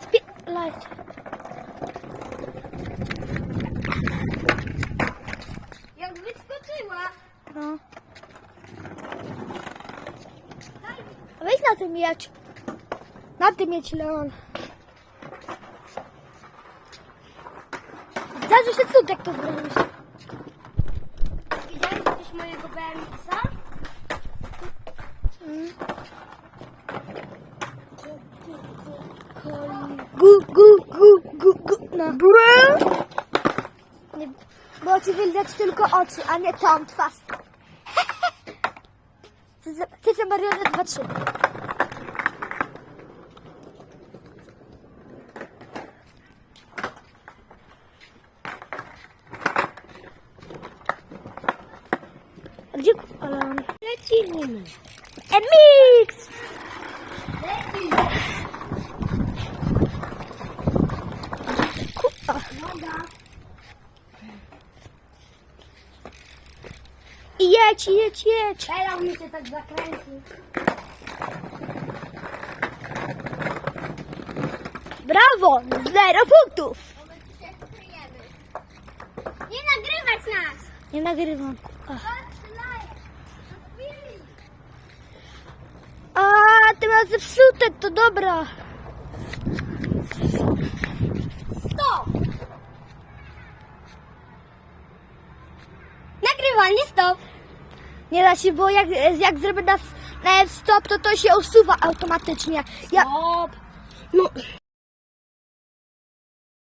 Spielajcie. Jak wyskoczyła. No. A Weź na tym miecz. Na tym mieć Leon. Zdarzy się cud, jak to zrobisz. Widziałeś mojego BMX-a? Mm. Gu, gu, gu, gu, gu, no. Nie, bo ci widać tylko oczy, a nie całą twarz. Ty, ty za marionet 2, Digo, olha. Pretinho. É mix. Desculpa. Ah. Não dá. Yeti, yeti, yeti. Pera, o Mickey tá desacreditado. Bravo! Zero punktów! Nie nagrywać nas! Nie nagrywam. A, ty masz zepsute, to dobra. Stop! Nagrywanie stop! Nie da się, bo jak, jak zrobię na, na stop, to to się usuwa automatycznie. Ja, Stop! No,